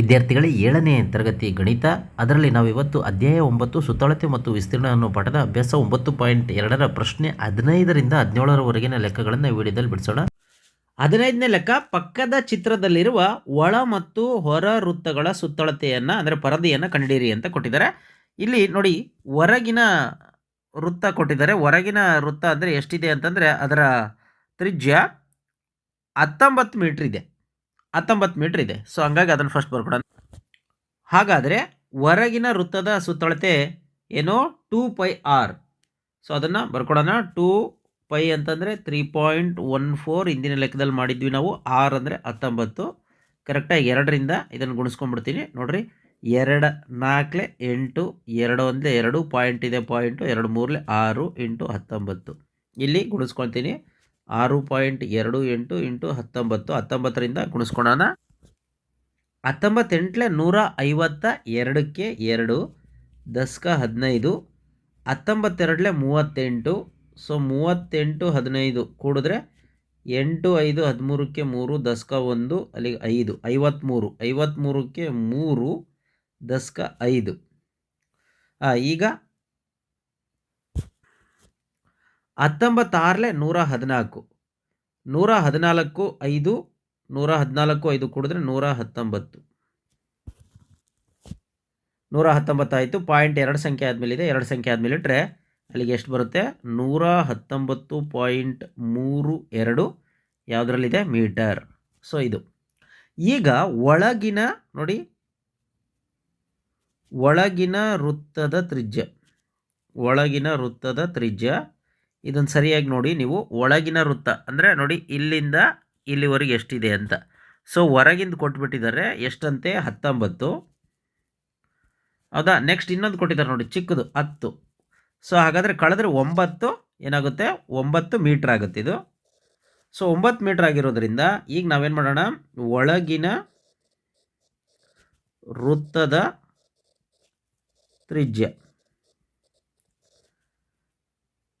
ವಿದ್ಯಾರ್ಥಿಗಳೇ ಏಳನೇ ತರಗತಿ ಗಣಿತ. ಅದರಲ್ಲಿ ನಾವು ಇವತ್ತು ಅಧ್ಯಾಯ ಒಂಬತ್ತು, ಸುತ್ತಳತೆ ಮತ್ತು ವಿಸ್ತೀರ್ಣ ಅನ್ನೋ ಪಾಠದ ಅಭ್ಯಾಸ ಒಂಬತ್ತು ಪಾಯಿಂಟ್ ಎರಡರ ಪ್ರಶ್ನೆ ಹದಿನೈದರಿಂದ ಹದಿನೇಳರವರೆಗಿನ ಲೆಕ್ಕಗಳನ್ನು ವಿಡಿಯೋದಲ್ಲಿ ಬಿಡಿಸೋಣ. ಹದಿನೈದನೇ ಲೆಕ್ಕ, ಪಕ್ಕದ ಚಿತ್ರದಲ್ಲಿರುವ ಒಳ ಮತ್ತು ಹೊರ ವೃತ್ತಗಳ ಸುತ್ತಳತೆಯನ್ನು, ಅಂದರೆ ಪರದೆಯನ್ನು ಕಂಡುಹಿಡಿಯಿರಿ ಅಂತ ಕೊಟ್ಟಿದ್ದಾರೆ. ಇಲ್ಲಿ ನೋಡಿ, ಹೊರಗಿನ ವೃತ್ತ ಕೊಟ್ಟಿದ್ದಾರೆ. ಹೊರಗಿನ ವೃತ್ತ ಅಂದರೆ ಎಷ್ಟಿದೆ ಅಂತಂದರೆ, ಅದರ ತ್ರಿಜ್ಯ ಹತ್ತೊಂಬತ್ತು ಮೀಟ್ರ್ ಇದೆ. ಹತ್ತೊಂಬತ್ತು ಮೀಟ್ರ್ ಇದೆ. ಸೊ ಹಂಗಾಗಿ ಅದನ್ನು ಫಸ್ಟ್ ಬರ್ಕೊಡೋಣ ಹಾಗಾದರೆ ಹೊರಗಿನ ವೃತ್ತದ ಸುತ್ತಳತೆ ಏನು? ಟೂ ಪೈ ಆರ್ ಸೊ ಅದನ್ನು ಬರ್ಕೊಡೋಣ. ಟೂ ಪೈ ಅಂತಂದರೆ ತ್ರೀ ಪಾಯಿಂಟ್ ಒನ್ ಫೋರ್ ಹಿಂದಿನ ಲೆಕ್ಕದಲ್ಲಿ ಮಾಡಿದ್ವಿ ನಾವು. ಆರ್ ಅಂದರೆ ಹತ್ತೊಂಬತ್ತು. ಕರೆಕ್ಟಾಗಿ ಎರಡರಿಂದ ಇದನ್ನು ಗುಣಿಸ್ಕೊಂಡ್ಬಿಡ್ತೀನಿ. ನೋಡಿರಿ, ಎರಡು ನಾಲ್ಕಲೆ ಎಂಟು, ಎರಡು ಒಂದಲೇ ಎರಡು ಪಾಯಿಂಟ್ ಇದೆ ಪಾಯಿಂಟು ಎರಡು ಮೂರಲೆ ಆರು ಇಂಟು ಹತ್ತೊಂಬತ್ತು. ಇಲ್ಲಿ ಗುಣಿಸ್ಕೊಳ್ತೀನಿ ಆರು ಪಾಯಿಂಟ್ ಎರಡು ಎಂಟು ಇಂಟು ಹತ್ತೊಂಬತ್ತು. ಹತ್ತೊಂಬತ್ತರಿಂದ ಗುಣಿಸ್ಕೊಳೋಣ ಹತ್ತೊಂಬತ್ತೆಂಟ್ಲೆ ನೂರ ಐವತ್ತ ಎರಡಕ್ಕೆ ಎರಡು, ದಸ್ಕ ಹದಿನೈದು. ಹತ್ತೊಂಬತ್ತೆರಡಲೆ ಮೂವತ್ತೆಂಟು. ಸೊ ಮೂವತ್ತೆಂಟು ಹದಿನೈದು ಕೂಡಿದ್ರೆ ಎಂಟು ಐದು ಹದಿಮೂರಕ್ಕೆ ಮೂರು, ದಸ್ಕ ಒಂದು, ಅಲ್ಲಿಗೆ ಐದು ಐವತ್ತ್ಮೂರು ಐವತ್ತ್ಮೂರಕ್ಕೆ ಮೂರು, ದಸ್ಕ ಐದು. ಈಗ ಹತ್ತೊಂಬತ್ತಾರಲೆ ನೂರ ಹದಿನಾಲ್ಕು. ನೂರ ಹದಿನಾಲ್ಕು ಐದು, ನೂರ ಹದಿನಾಲ್ಕು ಐದು ಕೂಡಿದ್ರೆ ನೂರ ಹತ್ತೊಂಬತ್ತು. ನೂರ ಹತ್ತೊಂಬತ್ತಾಯಿತು, ಪಾಯಿಂಟ್ ಎರಡು ಸಂಖ್ಯೆ ಆದಮೇಲೆ ಇದೆ ಎರಡು ಸಂಖ್ಯೆ ಆದಮೇಲೆ ಇಟ್ಟರೆ ಅಲ್ಲಿಗೆ ಎಷ್ಟು ಬರುತ್ತೆ? ನೂರ ಹತ್ತೊಂಬತ್ತು ಪಾಯಿಂಟ್ ಮೂರು ಎರಡು, ಯಾವುದರಲ್ಲಿದೆ? ಮೀಟರ್. ಸೊ, ಇದು. ಈಗ ಒಳಗಿನ, ನೋಡಿ. ಒಳಗಿನ ವೃತ್ತದ ತ್ರಿಜ್ಯ. ಒಳಗಿನ ವೃತ್ತದ ತ್ರಿಜ್ಯ. ಇದನ್ನು ಸರಿಯಾಗಿ ನೋಡಿ, ನೀವು ಒಳಗಿನ ವೃತ್ತ, ಅಂದರೆ ನೋಡಿ ಇಲ್ಲಿಂದ ಇಲ್ಲಿವರೆಗೆ ಎಷ್ಟಿದೆ ಅಂತ. ಸೊ ಹೊರಗಿಂದ ಕೊಟ್ಬಿಟ್ಟಿದ್ದಾರೆ, ಎಷ್ಟಂತೆ? ಹತ್ತೊಂಬತ್ತು. ಹೌದಾ? ನೆಕ್ಸ್ಟ್ ಇನ್ನೊಂದು ಕೊಟ್ಟಿದ್ದಾರೆ ನೋಡಿ, ಚಿಕ್ಕದು ಹತ್ತು. ಸೊ ಹಾಗಾದರೆ ಕಳೆದ್ರೆ ಒಂಬತ್ತು, ಏನಾಗುತ್ತೆ? ಒಂಬತ್ತು ಮೀಟ್ರ್ ಆಗುತ್ತೆ ಇದು. ಸೊ ಒಂಬತ್ತು ಮೀಟ್ರ್ ಆಗಿರೋದ್ರಿಂದ ಈಗ ನಾವೇನು ಮಾಡೋಣ? ಒಳಗಿನ ವೃತ್ತದ ತ್ರಿಜ್ಯ.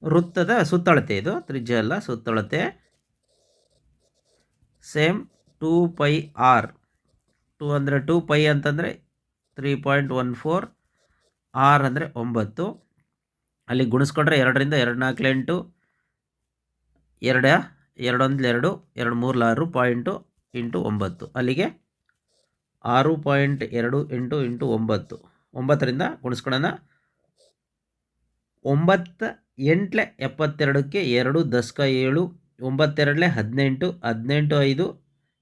ವೃತ್ತದ ಸುತ್ತಳತೆ ಇದು, ತ್ರಿಜ್ಯ ಅಲ್ಲ, ಸುತ್ತಳತೆ. Same two pi r two ಅಂದರೆ ಟೂ ಪೈ ಅಂತಂದರೆ three point one four r ಅಂದರೆ ಒಂಬತ್ತು. ಅಲ್ಲಿ ಗುಣಿಸ್ಕೊಂಡ್ರೆ ಎರಡರಿಂದ ಎರಡು ನಾಲ್ಕು ಎಂಟು, ಎರಡ ಎರಡೊಂದು ಎರಡು ಎರಡು ಮೂರು ಆರು ಪಾಯಿಂಟು ಇಂಟು ಒಂಬತ್ತು. ಅಲ್ಲಿಗೆ ಆರು ಪಾಯಿಂಟ್ ಎರಡು ಎಂಟು ಇಂಟು ಒಂಬತ್ತು. ಒಂಬತ್ತರಿಂದ ಗುಣಿಸ್ಕೊಳ್ಳೋಣ ಒಂಬತ್ತು ಎಂಟ್ಲೆ ಎಪ್ಪತ್ತೆರಡಕ್ಕೆ ಎರಡು ದಸಕ ಏಳು, ಒಂಬತ್ತೆರಡಲೆ ಹದಿನೆಂಟು ಹದಿನೆಂಟು ಐದು,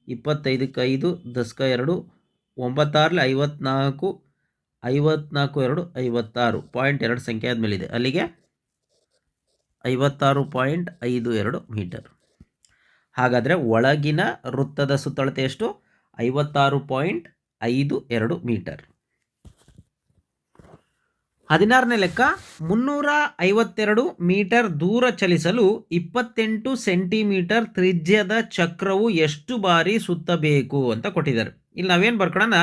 ಇಪ್ಪತ್ತೈದಕ್ಕೆ ಐದು ದಸಕ ಎರಡು, ಒಂಬತ್ತಾರಲೆ ಐವತ್ನಾಲ್ಕು ಐವತ್ನಾಲ್ಕು ಎರಡು, ಐವತ್ತಾರು ಪಾಯಿಂಟ್ ಎರಡು ಸಂಖ್ಯೆ ಆದಮೇಲಿದೆ. ಅಲ್ಲಿಗೆ ಐವತ್ತಾರು ಪಾಯಿಂಟ್ ಐದು ಎರಡು ಮೀಟರ್. ಹಾಗಾದರೆ ಒಳಗಿನ ವೃತ್ತದ ಸುತ್ತಳತೆ ಎಷ್ಟು? ಐವತ್ತಾರು ಪಾಯಿಂಟ್ ಐದು ಎರಡು ಮೀಟರ್. ಹದಿನಾರನೇ ಲೆಕ್ಕ ಮುನ್ನೂರ ಐವತ್ತೆರಡು ಮೀಟರ್ ದೂರ ಚಲಿಸಲು ಇಪ್ಪತ್ತೆಂಟು ಸೆಂಟಿಮೀಟರ್ ತ್ರಿಜ್ಯದ ಚಕ್ರವು ಎಷ್ಟು ಬಾರಿ ಸುತ್ತಬೇಕು ಅಂತ ಕೊಟ್ಟಿದ್ದಾರೆ. ಇಲ್ಲಿ ನಾವೇನು ಬರ್ಕೊಳ್ಳೋಣ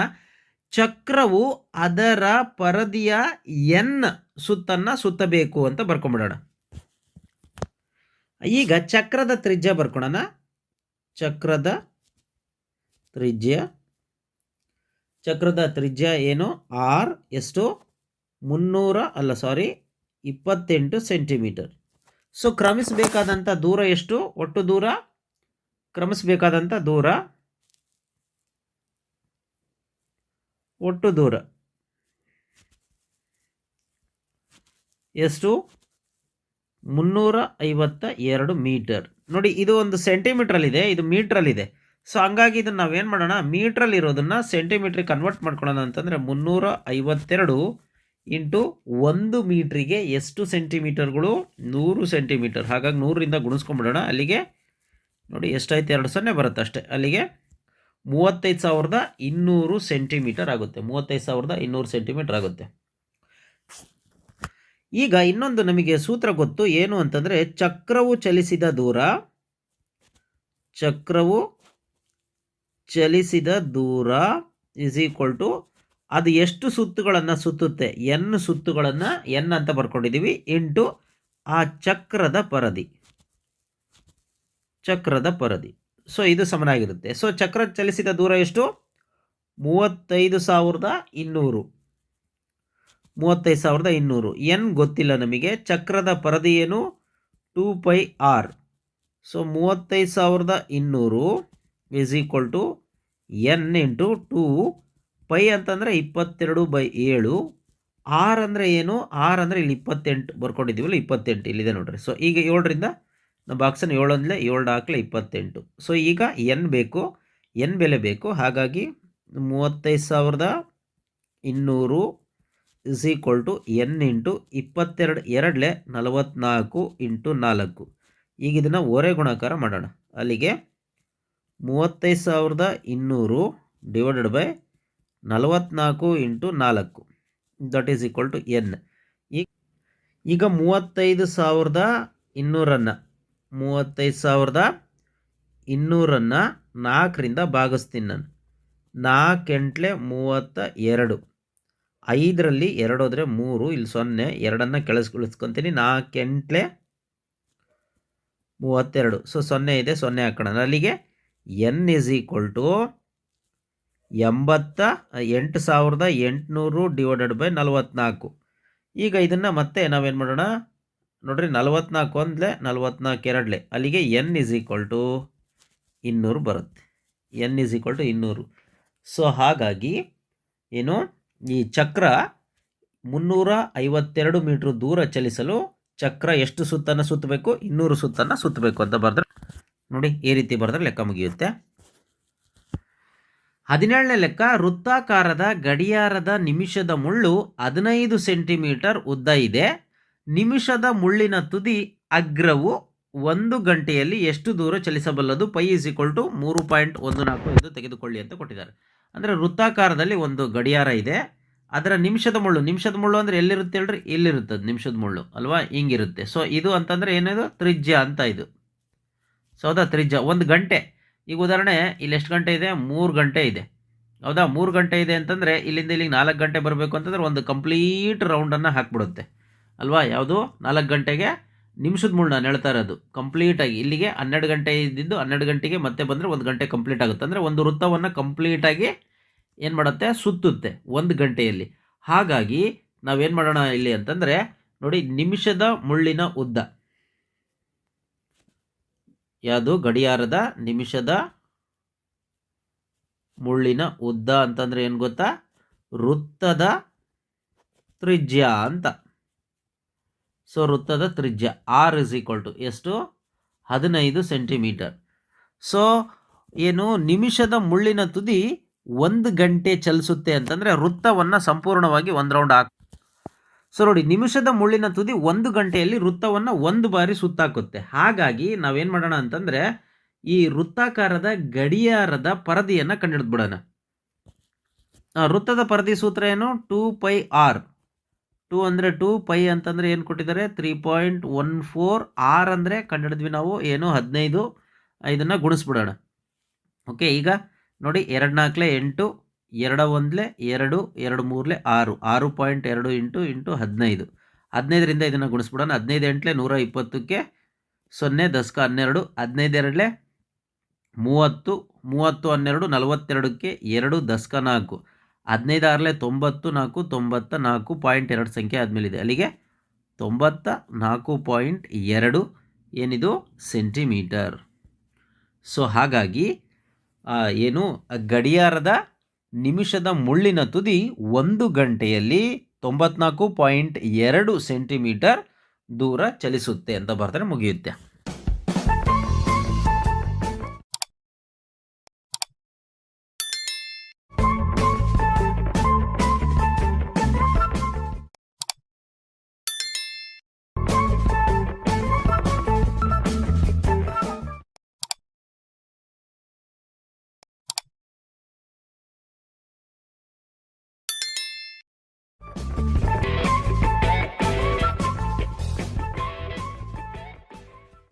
ಚಕ್ರವು ಅದರ ಪರದಿಯ ಎನ್ ಸುತ್ತನ್ನು ಸುತ್ತಬೇಕು ಅಂತ ಬರ್ಕೊಂಬಿಡೋಣ. ಈಗ ಚಕ್ರದ ತ್ರಿಜ್ಯ ಬರ್ಕೊಳ್ಳೋಣ ಚಕ್ರದ ತ್ರಿಜ್ಯ ಚಕ್ರದ ತ್ರಿಜ್ಯ ಏನು? ಆರ್ ಎಷ್ಟು? ಮುನ್ನೂರ ಅಲ್ಲ ಸಾರಿ ಇಪ್ಪತ್ತೆಂಟು ಸೆಂಟಿಮೀಟರ್ ಸೊ ಕ್ರಮಿಸಬೇಕಾದಂಥ ದೂರ ಎಷ್ಟು? ಒಟ್ಟು ದೂರ? ಕ್ರಮಿಸಬೇಕಾದಂಥ ದೂರ? ಒಟ್ಟು ದೂರ. ಎಷ್ಟು? ಮುನ್ನೂರ ಐವತ್ತ ಎರಡು ಮೀಟರ್. ನೋಡಿ, ಇದು ಒಂದು ಸೆಂಟಿಮೀಟ್ರಲ್ಲಿದೆ ಇದು ಮೀಟ್ರಲ್ಲಿದೆ. ಸೊ ಹಂಗಾಗಿ ಇದನ್ನು ನಾವೇನು ಮಾಡೋಣ? ಮೀಟ್ರಲ್ಲಿ ಇರೋದನ್ನು ಸೆಂಟಿಮೀಟ್ರಿಗೆ ಕನ್ವರ್ಟ್ ಮಾಡ್ಕೊಳ್ಳೋಣ ಅಂತಂದರೆ ಮುನ್ನೂರ ಐವತ್ತೆರಡು ಇಂಟು ಒಂದು ಮೀಟ್ರಿಗೆ ಎಷ್ಟು ಸೆಂಟಿಮೀಟರ್ಗಳು? ನೂರು ಸೆಂಟಿಮೀಟರ್. ಹಾಗಾಗಿ ನೂರರಿಂದ ಗುಣಿಸ್ಕೊಂಡ್ಬಿಡೋಣ. ಅಲ್ಲಿಗೆ ನೋಡಿ, ಎಷ್ಟಾಯ್ತು? ಎರಡು ಸೊನ್ನೆ ಬರುತ್ತೆ ಅಷ್ಟೇ. ಅಲ್ಲಿಗೆ ಮೂವತ್ತೈದು ಸಾವಿರದ ಇನ್ನೂರು ಸೆಂಟಿಮೀಟರ್ ಆಗುತ್ತೆ. ಮೂವತ್ತೈದು ಸಾವಿರದ ಇನ್ನೂರು ಸೆಂಟಿಮೀಟರ್ ಆಗುತ್ತೆ. ಈಗ ಇನ್ನೊಂದು ನಮಗೆ ಸೂತ್ರ ಗೊತ್ತು. ಏನು ಅಂತಂದರೆ, ಚಕ್ರವು ಚಲಿಸಿದ ದೂರ, ಚಕ್ರವು ಚಲಿಸಿದ ದೂರ ಈಸ್ ಈಕ್ವಲ್ ಟು ಅದು ಎಷ್ಟು ಸುತ್ತುಗಳನ್ನು ಸುತ್ತುತ್ತೆ? ಎನ್ ಸುತ್ತುಗಳನ್ನು ಎನ್ ಅಂತ ಬರ್ಕೊಂಡಿದ್ದೀವಿ ಇಂಟು ಆ ಚಕ್ರದ ಪರದಿ ಚಕ್ರದ ಪರದಿ ಸೊ, ಇದು ಸಮನಾಗಿರುತ್ತೆ. ಸೊ, ಚಕ್ರ ಚಲಿಸಿದ ದೂರ ಎಷ್ಟು? ಮೂವತ್ತೈದು ಸಾವಿರದ ಇನ್ನೂರು. ಮೂವತ್ತೈದು ಸಾವಿರದ ಇನ್ನೂರು. ಎನ್ ಗೊತ್ತಿಲ್ಲ ನಮಗೆ. ಚಕ್ರದ ಪರದಿ ಏನು? Two pi R. ಸೊ, ಮೂವತ್ತೈದು ಸಾವಿರದ ಇನ್ನೂರು is equal to n into two pi ಅಂತಂದರೆ ಇಪ್ಪತ್ತೆರಡು ಬೈ ಏಳು. ಆರ್ ಅಂದರೆ ಏನು? ಆರ್ ಅಂದರೆ ಇಲ್ಲಿ ಇಪ್ಪತ್ತೆಂಟು ಬರ್ಕೊಂಡಿದ್ದೀವಲ್ಲ, ಇಪ್ಪತ್ತೆಂಟು ಇಲ್ಲಿದೆ ನೋಡ್ರಿ. ಸೊ ಈಗ ಏಳರಿಂದ, ನಮ್ಮ ಬಾಕ್ಸನ್ನು ಏಳೊಂದಲೇ, ಏಳು ಹಾಕಲೇ ಇಪ್ಪತ್ತೆಂಟು. ಸೊ ಈಗ ಎನ್ ಬೇಕು, ಎನ್ ಬೆಲೆ ಬೇಕು. ಹಾಗಾಗಿ ಮೂವತ್ತೈದು ಸಾವಿರದ ಇನ್ನೂರು is equal to n into ಇಪ್ಪತ್ತೆರಡು, ಎರಡಲೆ ನಲವತ್ತ್ನಾಲ್ಕು ಇಂಟು ನಾಲ್ಕು. ಈಗ ಇದನ್ನು ಓರೆ ಗುಣಾಕಾರ ಮಾಡೋಣ. ಅಲ್ಲಿಗೆ ಮೂವತ್ತೈದು ಸಾವಿರದ ಇನ್ನೂರು ಡಿವೈಡೆಡ್ ಬೈ ನಲವತ್ನಾಲ್ಕು ಇಂಟು ನಾಲ್ಕು. That is equal to n ಈಗ ಈಗ ಮೂವತ್ತೈದು ಸಾವಿರದ ಇನ್ನೂರನ್ನು. ಮೂವತ್ತೈದು ಸಾವಿರದ ಇನ್ನೂರನ್ನು ನಾಲ್ಕರಿಂದ ಭಾಗಿಸ್ತೀನಿ ನಾನು. ನಾಲ್ಕೆಂಟ್ಲೆ ಮೂವತ್ತ ಎರಡು. ಐದರಲ್ಲಿ ಎರಡು ಹೋದರೆ ಮೂರು, ಇಲ್ಲಿ ಸೊನ್ನೆ, ಎರಡನ್ನು ಕೆಳಸ್ಕೊಳಿಸ್ಕೊತೀನಿ ನಾಲ್ಕೆಂಟ್ಲೆ ಮೂವತ್ತೆರಡು. ಸೊ ಸೊನ್ನೆ ಇದೆ, ಸೊನ್ನೆ ಹಾಕೋಣ. ಅಲ್ಲಿಗೆ ಎನ್ ಇಸ್ ಈಕ್ವಲ್ ಟು ಎಂಬತ್ತ, ಎಂಟು ಸಾವಿರದ ಎಂಟುನೂರು ಡಿವೈಡೆಡ್ ಬೈ ನಲವತ್ನಾಲ್ಕು. ಈಗ ಇದನ್ನು ಮತ್ತೆ ನಾವೇನು ಮಾಡೋಣ? ನೋಡ್ರಿ, ನಲವತ್ನಾಲ್ಕು ಒಂದಲೆ ನಲವತ್ನಾಲ್ಕು ಎರಡಲೆ. ಅಲ್ಲಿಗೆ ಎನ್ ಇಸ್ ಈಕ್ವಲ್ ಟು ಇನ್ನೂರು ಬರುತ್ತೆ. ಎನ್ ಇಸ್ ಈಕ್ವಲ್ ಟು ಇನ್ನೂರು. ಸೊ ಹಾಗಾಗಿ ಏನು? ಈ ಚಕ್ರ ಮುನ್ನೂರ ಐವತ್ತೆರಡು ಮೀಟ್ರ್ ದೂರ ಚಲಿಸಲು ಚಕ್ರ ಎಷ್ಟು ಸುತ್ತನ್ನು ಸುತ್ತಬೇಕು? ಇನ್ನೂರು ಸುತ್ತನ್ನು ಸುತ್ತಬೇಕು ಅಂತ ಬರೆದ್ರೆ ನೋಡಿ, ಈ ರೀತಿ ಬರೆದ್ರೆ ಲೆಕ್ಕ ಮುಗಿಯುತ್ತೆ. ಹದಿನೇಳನೇ ಲೆಕ್ಕ, ವೃತ್ತಾಕಾರದ ಗಡಿಯಾರದ ನಿಮಿಷದ ಮುಳ್ಳು ಹದಿನೈದು ಸೆಂಟಿಮೀಟರ್ ಉದ್ದ ಇದೆ. ನಿಮಿಷದ ಮುಳ್ಳಿನ ತುದಿ ಅಗ್ರವು ಒಂದು ಗಂಟೆಯಲ್ಲಿ ಎಷ್ಟು ದೂರ ಚಲಿಸಬಲ್ಲದು? ಪೈ ಇಸ್ ಈಕ್ವಲ್ ಟು ಮೂರು ಪಾಯಿಂಟ್ ಒಂದು ನಾಲ್ಕು ಎಂದು ತೆಗೆದುಕೊಳ್ಳಿ ಅಂತ ಕೊಟ್ಟಿದ್ದಾರೆ. ಅಂದರೆ ವೃತ್ತಾಕಾರದಲ್ಲಿ ಒಂದು ಗಡಿಯಾರ ಇದೆ. ಅದರ ನಿಮಿಷದ ಮುಳ್ಳು ನಿಮಿಷದ ಮುಳ್ಳು ಅಂದರೆ ಎಲ್ಲಿರುತ್ತೆ ಹೇಳ್ರಿ? ಇಲ್ಲಿರುತ್ತದೆ ನಿಮಿಷದ ಮುಳ್ಳು, ಅಲ್ವಾ? ಹಿಂಗಿರುತ್ತೆ. ಸೊ ಇದು ಅಂತಂದರೆ ಏನಿದು? ತ್ರಿಜ್ಯ ಅಂತ ಇದು. ಸೊ ತ್ರಿಜ್ಯ. ಒಂದು ಗಂಟೆ. ಈಗ ಉದಾಹರಣೆ, ಇಲ್ಲಿ ಎಷ್ಟು ಗಂಟೆ ಇದೆ? ಮೂರು ಗಂಟೆ ಇದೆ. ಹೌದಾ? ಮೂರು ಗಂಟೆ ಇದೆ ಅಂತಂದರೆ ಇಲ್ಲಿಂದ ಇಲ್ಲಿಗೆ ನಾಲ್ಕು ಗಂಟೆ ಬರಬೇಕು ಅಂತಂದರೆ ಒಂದು ಕಂಪ್ಲೀಟ್ ರೌಂಡನ್ನು ಹಾಕ್ಬಿಡುತ್ತೆ. ಅಲ್ವಾ? ಯಾವುದು? ನಾಲ್ಕು ಗಂಟೆಗೆ ನಿಮಿಷದ ಮುಳ್ಳು ನಾನು ಹೇಳ್ತಾ ಇರೋದು. ಕಂಪ್ಲೀಟಾಗಿ ಇಲ್ಲಿಗೆ ಹನ್ನೆರಡು ಗಂಟೆ ಇದ್ದಿದ್ದು ಹನ್ನೆರಡು ಗಂಟೆಗೆ ಮತ್ತೆ ಬಂದರೆ ಒಂದು ಗಂಟೆ ಕಂಪ್ಲೀಟ್ ಆಗುತ್ತೆ. ಅಂದರೆ ಒಂದು ವೃತ್ತವನ್ನು ಕಂಪ್ಲೀಟಾಗಿ ಏನು ಮಾಡುತ್ತೆ? ಸುತ್ತುತ್ತೆ ಒಂದು ಗಂಟೆಯಲ್ಲಿ. ಹಾಗಾಗಿ ನಾವೇನು ಮಾಡೋಣ ಇಲ್ಲಿ ಅಂತಂದರೆ ನೋಡಿ ನಿಮಿಷದ ಮುಳ್ಳಿನ ಉದ್ದ. ಯಾವುದು? ಗಡಿಯಾರದ ನಿಮಿಷದ ಮುಳ್ಳಿನ ಉದ್ದ ಅಂತಂದರೆ ಏನು ಗೊತ್ತಾ? ವೃತ್ತದ ತ್ರಿಜ್ಯ ಅಂತ. ಸೊ ವೃತ್ತದ ತ್ರಿಜ್ಯ ಆರ್ ಇಸ್ ಈಕ್ವಲ್ ಟು ಎಷ್ಟು? ಹದಿನೈದು ಸೆಂಟಿಮೀಟರ್. ಸೊ ಏನು? ನಿಮಿಷದ ಮುಳ್ಳಿನ ತುದಿ ಒಂದು ಗಂಟೆ ಚಲಿಸುತ್ತೆ ಅಂತಂದರೆ ವೃತ್ತವನ್ನು ಸಂಪೂರ್ಣವಾಗಿ ಒಂದು ರೌಂಡ್ ಹಾಕ್ ಸೊ ನೋಡಿ, ನಿಮಿಷದ ಮುಳ್ಳಿನ ತುದಿ ಒಂದು ಗಂಟೆಯಲ್ಲಿ ವೃತ್ತವನ್ನು ಒಂದು ಬಾರಿ ಸುತ್ತಾಕುತ್ತೆ. ಹಾಗಾಗಿ ನಾವೇನು ಮಾಡೋಣ ಅಂತಂದರೆ, ಈ ವೃತ್ತಾಕಾರದ ಗಡಿಯಾರದ ಪರದಿಯನ್ನು ಕಂಡುಹಿಡಿದ್ಬಿಡೋಣ ವೃತ್ತದ ಪರದಿ ಸೂತ್ರ ಏನು? Two pi r. ಟೂ ಅಂದರೆ ಟೂ, ಪೈ ಅಂತಂದರೆ ಏನು ಕೊಟ್ಟಿದ್ದಾರೆ? Three point one four. R ಅಂದರೆ ಕಂಡುಹಿಡಿದ್ವಿ ನಾವು ಏನು? ಹದಿನೈದು. ಇದನ್ನು ಗುಣಿಸ್ಬಿಡೋಣ. ಓಕೆ, ಈಗ ನೋಡಿ ಎರಡು ನಾಲ್ಕಲೆ ಎಂಟು. ಎರಡ ಒಂದಲೆ ಎರಡು ಎರಡು ಮೂರಲೆ ಆರು. ಆರು ಪಾಯಿಂಟ್ ಎರಡು ಇಂಟು ಇಂಟು ಹದಿನೈದು. ಹದಿನೈದರಿಂದ ಇದನ್ನು ಗುಣಿಸ್ಬಿಡೋಣ. ಹದಿನೈದು ಎಂಟಲೆ ನೂರ ಇಪ್ಪತ್ತಕ್ಕೆ ಸೊನ್ನೆ ದಸ್ಕ ಹನ್ನೆರಡು. ಹದಿನೈದು ಎರಡಲೆ ಮೂವತ್ತು. ಮೂವತ್ತು ಹನ್ನೆರಡು, ನಲವತ್ತೆರಡಕ್ಕೆ ಎರಡು ದಸ್ಕ ನಾಲ್ಕು. ಹದಿನೈದು ಆರಲೆ ತೊಂಬತ್ತು ನಾಲ್ಕು, ತೊಂಬತ್ತ ನಾಲ್ಕು ಪಾಯಿಂಟ್ ಎರಡು ಸಂಖ್ಯೆ ಆದಮೇಲಿದೆ. ಅಲ್ಲಿಗೆ ತೊಂಬತ್ತ ನಾಲ್ಕು ಪಾಯಿಂಟ್ ಎರಡು ಏನಿದು? ಸೆಂಟಿಮೀಟರ್. ಸೊ ಹಾಗಾಗಿ ಏನು, ಗಡಿಯಾರದ ನಿಮಿಷದ ಮುಳ್ಳಿನ ತುದಿ ಒಂದು ಗಂಟೆಯಲ್ಲಿ ತೊಂಬತ್ನಾಲ್ಕು ಪಾಯಿಂಟ್ ಎರಡು ಸೆಂಟಿಮೀಟರ್ ದೂರ ಚಲಿಸುತ್ತೆ ಅಂತ ಬರ್ತಾರೆ ಮುಗಿಯುತ್ತೆ.